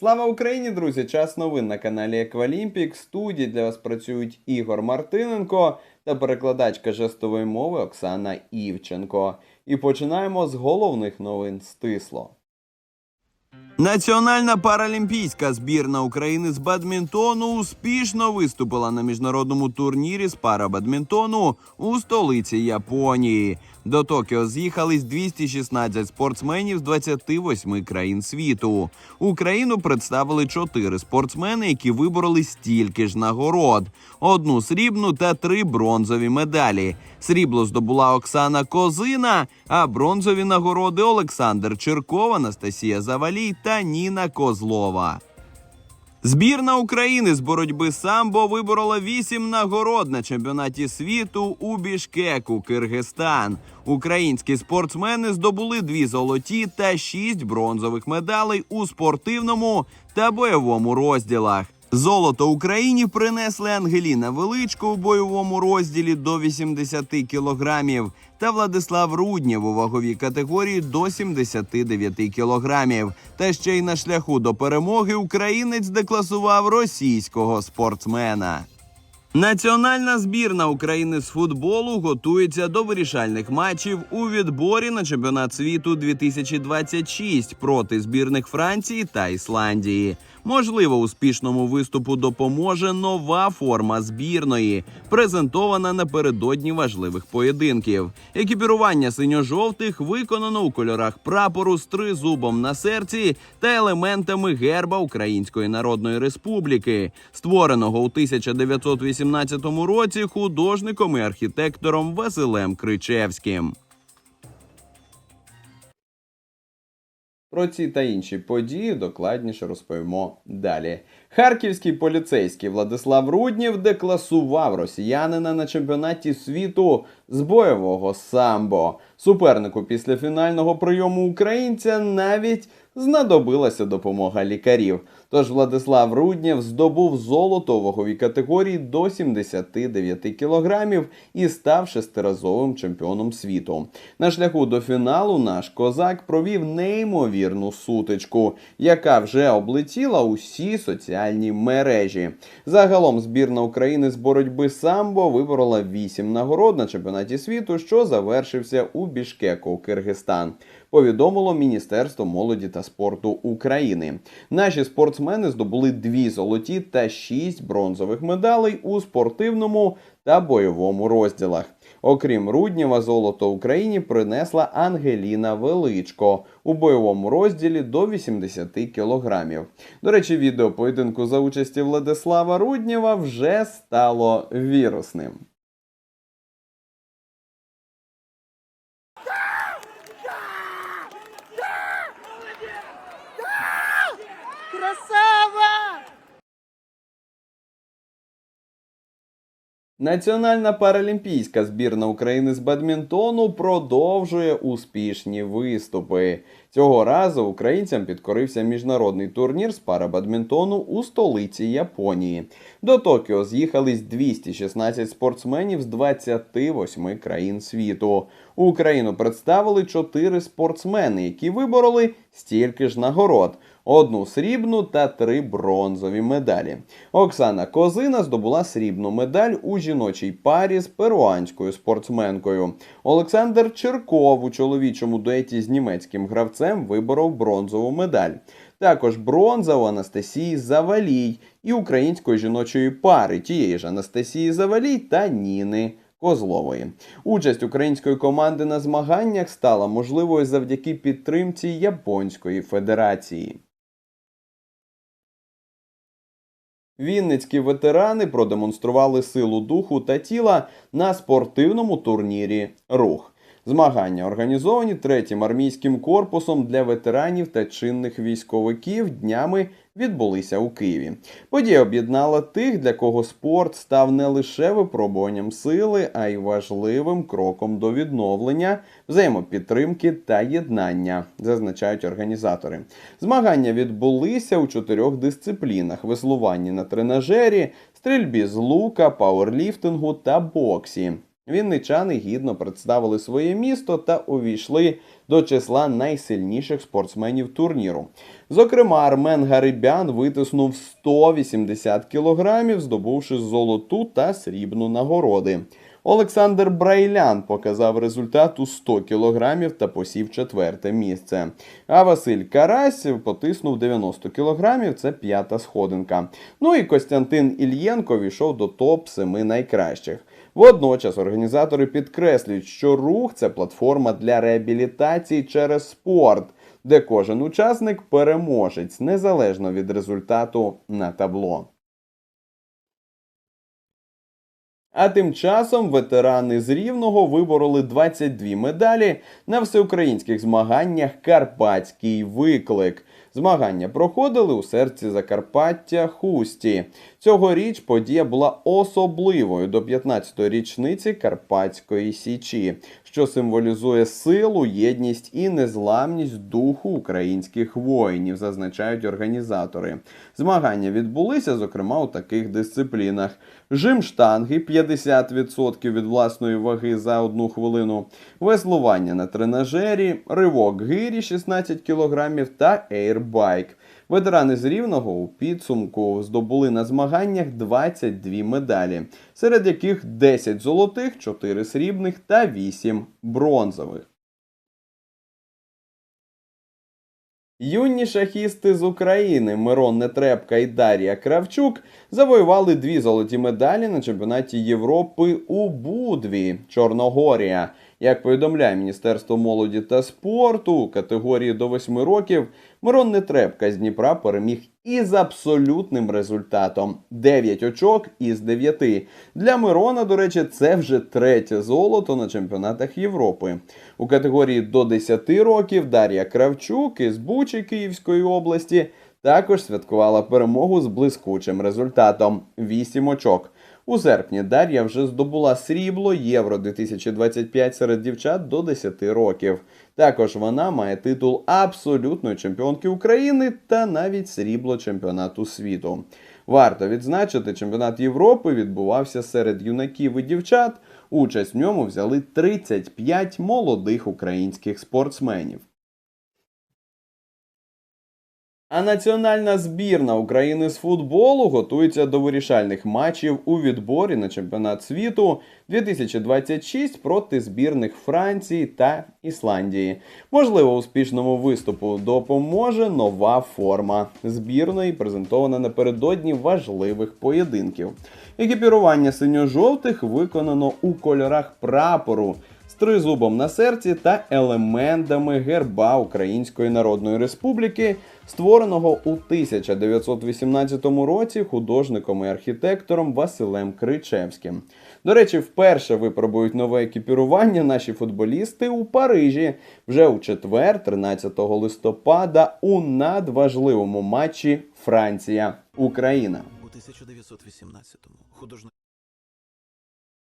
Слава Україні, друзі! Час новин на каналі Еквалімпік. Студії для вас працюють Ігор Мартиненко та перекладачка жестової мови Оксана Івченко. І починаємо з головних новин стисло. Національна паралімпійська збірна України з бадмінтону успішно виступила на міжнародному турнірі з парабадмінтону у столиці Японії. До Токіо з'їхались 216 спортсменів з 28 країн світу. Україну представили чотири спортсмени, які вибороли стільки ж нагород: одну срібну та три бронзові медалі. Срібло здобула Оксана Козина, а бронзові нагороди Олександр Черков, Анастасія Завалій та Ніна Козлова. Збірна України з боротьби самбо виборола вісім нагород на чемпіонаті світу у Бішкеку, Киргизстан. Українські спортсмени здобули дві золоті та шість бронзових медалей у спортивному та бойовому розділах. Золото Україні принесли Ангеліна Величко у бойовому розділі до 80 кілограмів та Владислав Руднєв у ваговій категорії до 79 кілограмів. Та ще й на шляху до перемоги українець декласував російського спортсмена. Національна збірна України з футболу готується до вирішальних матчів у відборі на чемпіонат світу 2026 проти збірних Франції та Ісландії. Можливо, успішному виступу допоможе нова форма збірної, презентована напередодні важливих поєдинків. Екіпірування синьо-жовтих виконано у кольорах прапору з тризубом на серці та елементами герба Української Народної Республіки, створеного у 1918 році художником і архітектором Василем Кричевським. Про ці та інші події докладніше розповімо далі. Харківський поліцейський Владислав Руднєв декласував росіянина на чемпіонаті світу з бойового самбо. Супернику після фінального прийому українця навіть знадобилася допомога лікарів. Тож Владислав Руднєв здобув золото у ваговій категорії до 79 кілограмів і став шестиразовим чемпіоном світу. На шляху до фіналу наш козак провів неймовірну сутичку, яка вже облетіла усі соціальні мережі. Загалом збірна України з боротьби самбо виборола 8 нагород на чемпіонаті світу, що завершився у Бішкеку, Киргизстан. Повідомило Міністерство молоді та спорту України. Наші спортсмени здобули дві золоті та шість бронзових медалей у спортивному та бойовому розділах. Окрім Руднєва, золото Україні принесла Ангеліна Величко у бойовому розділі до 80 кілограмів. До речі, відео поєдинку за участі Владислава Руднєва вже стало вірусним. Національна паралімпійська збірна України з бадмінтону продовжує успішні виступи. Цього разу українцям підкорився міжнародний турнір з парабадмінтону у столиці Японії. До Токіо з'їхались 216 спортсменів з 28 країн світу. Україну представили 4 спортсмени, які вибороли стільки ж нагород. Одну срібну та три бронзові медалі. Оксана Козина здобула срібну медаль у жіночій парі з перуанською спортсменкою. Олександр Черков у чоловічому дуеті з німецьким гравцем виборов бронзову медаль. Також бронза у Анастасії Завалій і української жіночої пари тієї ж Анастасії Завалій та Ніни. Козлової участь української команди на змаганнях стала можливою завдяки підтримці Японської Федерації. Вінницькі ветерани продемонстрували силу духу та тіла на спортивному турнірі Рух. Змагання організовані третім армійським корпусом для ветеранів та чинних військовиків днями відбулися у Києві. Подія об'єднала тих, для кого спорт став не лише випробуванням сили, а й важливим кроком до відновлення, взаємопідтримки та єднання, зазначають організатори. Змагання відбулися у чотирьох дисциплінах: веслуванні на тренажері, стрільбі з лука, пауерліфтингу та боксі. Вінничани гідно представили своє місто та увійшли до числа найсильніших спортсменів турніру. Зокрема, Армен Гарибян витиснув 180 кілограмів, здобувши золоту та срібну нагороди. Олександр Брайлян показав результат у 100 кілограмів та посів четверте місце. А Василь Карась потиснув 90 кілограмів, це п'ята сходинка. Ну і Костянтин Ільєнко війшов до топ-7 найкращих. Водночас організатори підкреслюють, що рух це платформа для реабілітації через спорт, де кожен учасник переможець незалежно від результату на табло. А тим часом ветерани з Рівного вибороли 22 медалі на всеукраїнських змаганнях Карпатський виклик. Змагання проходили у серці Закарпаття Хусті. Цьогоріч подія була особливою до 15-ї річниці Карпатської Січі, що символізує силу, єдність і незламність духу українських воїнів, зазначають організатори. Змагання відбулися, зокрема, у таких дисциплінах: жим штанги 50% від власної ваги за одну хвилину, веслування на тренажері, ривок гирі 16 кг та ейрбайк. Ветерани з Рівного у підсумку здобули на змаганнях 22 медалі, серед яких 10 золотих, 4 срібних та 8 бронзових. Юні шахісти з України Мирон Нетребка і Дар'я Кравчук завоювали дві золоті медалі на чемпіонаті Європи у Будві, Чорногорія. Як повідомляє Міністерство молоді та спорту у категорії до 8 років, Мирон Нетребка з Дніпра переміг із абсолютним результатом 9 очок із 9. Для Мирона, до речі, це вже третє золото на чемпіонатах Європи. У категорії до 10 років Дар'я Кравчук із Бучі Київської області також святкувала перемогу з блискучим результатом 8 очок. У серпні Дар'я вже здобула срібло Євро 2025 серед дівчат до 10 років. Також вона має титул абсолютної чемпіонки України та навіть срібло чемпіонату світу. Варто відзначити, чемпіонат Європи відбувався серед юнаків і дівчат. Участь в ньому взяли 35 молодих українських спортсменів. А національна збірна України з футболу готується до вирішальних матчів у відборі на чемпіонат світу 2026 проти збірних Франції та Ісландії. Можливо, успішному виступу допоможе нова форма збірної, презентована напередодні важливих поєдинків. Екіпірування синьо-жовтих виконано у кольорах прапору тризубом на серці та елементами герба Української Народної Республіки, створеного у 1918 році художником і архітектором Василем Кричевським. До речі, вперше випробують нове екіпірування наші футболісти у Парижі вже у четвер, 13 листопада, у надважливому матчі Франція-Україна. У 1918-му художник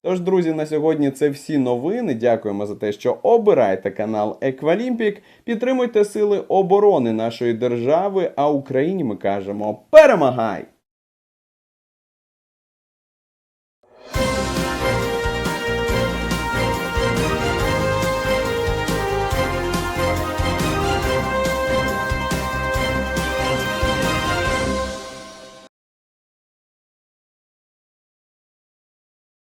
Тож, друзі, на сьогодні це всі новини. Дякуємо за те, що обираєте канал Еквалімпік. Підтримуйте сили оборони нашої держави. А Україні ми кажемо перемагай!